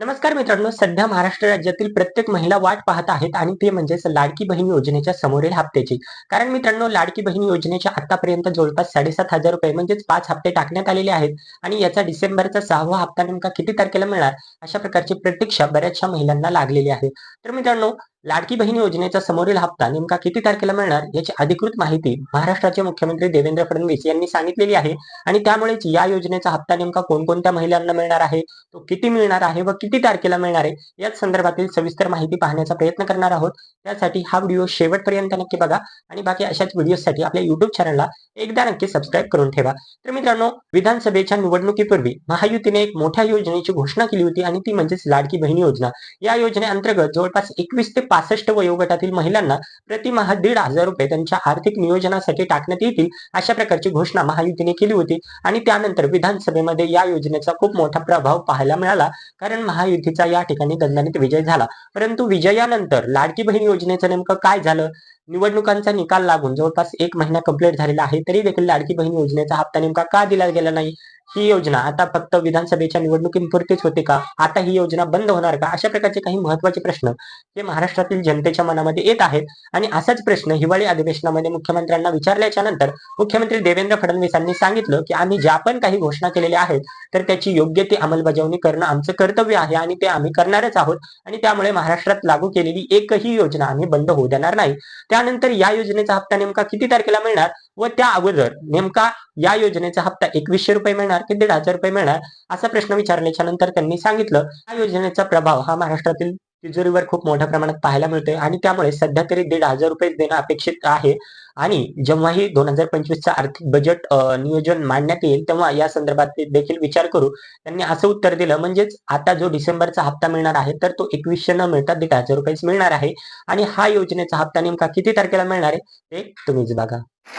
नमस्कार मित्रांनो सध्या महाराष्ट्र राज्यातील प्रत्येक महिला वाट पाहत आहेत आणि ते म्हणजेच लाडकी बहीण योजनेच्या समोरील हप्त्याची. कारण मित्रांनो लाडकी बहीण योजनेच्या आतापर्यंत जवळपास साडेसात हजार रुपये म्हणजेच पाच हप्ते टाकण्यात आलेले आहेत आणि याचा डिसेंबरचा सहावा हप्ता नेमका किती तारखेला मिळणार अशा प्रकारची प्रतीक्षा बऱ्याचशा महिलांना लागलेली आहे. तर मित्रांनो लाडकी बहीण योजनेचा समोरील हप्ता नेमका किती तारखेला मिळणार याची अधिकृत माहिती महाराष्ट्राचे मुख्यमंत्री देवेंद्र फडणवीस यांनी सांगितलेली आहे. आणि त्यामुळेच या योजनेचा हप्ता नेमका कोणकोणत्या महिलांना मिळणार आहे? तो किती मिळणार आहे व किती तारखेला मिळणार आहे? याच संदर्भातील सविस्तर माहिती पाहण्याचा प्रयत्न करणार आहोत. त्यासाठी हा व्हिडिओ शेवटपर्यंत नक्की बघा. आणि बाकी अशाच व्हिडिओसाठी आपल्या युट्यूब चॅनलला एकदा नक्की सबस्क्राईब करून ठेवा. तर मित्रांनो विधानसभेच्या निवडणुकीपूर्वी महायुतीने एक मोठ्या योजनेची घोषणा केली होती. आणि ती म्हणजेच लाडकी बहीण योजना. या योजनेअंतर्गत जवळपास एकवीस ते पासष्ट वयोगटातील महिलांना प्रतिमाह दीड हजार रुपये त्यांच्या आर्थिक नियोजनासाठी टाकण्यात येतील अशा प्रकारची घोषणा महायुतीने केली होती. आणि त्यानंतर विधानसभेमध्ये या योजनेचा खूप मोठा प्रभाव पाहायला मिळाला कारण महायुतीचा या ठिकाणी दणदणीत विजय झाला. परंतु विजयानंतर लाडकी बहीण योजनेचं नेमकं काय झालं? निवडणुकांचा निकाल लागून जवळपास एक महिना कंप्लीट झालेला आहे तरी देखील लाडकी बहीण योजनेचा हप्ता नेमका का दिला गेला नाही? ही योजना आता फक्त विधानसभेच्या निवडणुकीपुरतीच होते का? आता ही योजना बंद होणार का? अशा प्रकारचे काही महत्त्वाचे प्रश्न हे महाराष्ट्रातील जनतेच्या मनामध्ये येत आहेत. आणि असाच प्रश्न हिवाळी अधिवेशनामध्ये मुख्यमंत्र्यांना विचारल्याच्या नंतर मुख्यमंत्री देवेंद्र फडणवीसांनी सांगितलं की आम्ही ज्या पण काही घोषणा केलेल्या आहेत तर त्याची योग्य ती अंमलबजावणी करणं आमचं कर्तव्य आहे आणि ते आम्ही करणारच आहोत. आणि त्यामुळे महाराष्ट्रात लागू केलेली एकही योजना आम्ही बंद होऊ देणार नाही. त्यानंतर या योजनेचा हप्ता नेमका किती तारखेला मिळणार? व त्या अगोदर नेमका या योजनेचा हप्ता एकवीसशे रुपये मिळणार की दीड हजार रुपये मिळणार असा प्रश्न विचारल्याच्या नंतर त्यांनी सांगितलं या योजनेचा प्रभाव हा महाराष्ट्रातील तिजोरीवर खूप मोठ्या प्रमाणात पाहायला मिळतोय. आणि त्यामुळे सध्या तरी दीड हजार रुपये देणं अपेक्षित आहे. आणि जेव्हाही दोन हजार पंचवीसचा आर्थिक बजेट नियोजन मांडण्यात येईल तेव्हा या संदर्भात देखील विचार करू. त्यांनी असं उत्तर दिलं म्हणजेच आता जो डिसेंबरचा हप्ता मिळणार आहे तर तो एकवीसशे न मिळता दीड हजार रुपयेच मिळणार आहे. आणि हा योजनेचा हप्ता नेमका किती तारखेला मिळणार आहे ते तुम्हीच बघा.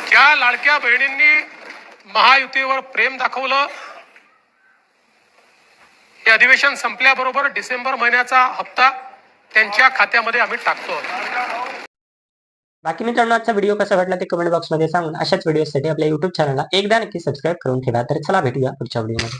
त्या लाडक्या बहिणींनी महायुतीवर प्रेम दाखवलं. हे अधिवेशन संपल्याबरोबर डिसेंबर महिन्याचा हप्ता त्यांच्या खात्यामध्ये आम्ही टाकतो. बाकी मित्रांनो आजचा व्हिडिओ कसा वाटला ते कमेंट बॉक्समध्ये सांगून अशाच व्हिडिओसाठी आपल्या युट्यूब चॅनलला एकदा नक्की सबस्क्राईब करून ठेवा. तर चला भेटूया पुढच्या व्हिडिओमध्ये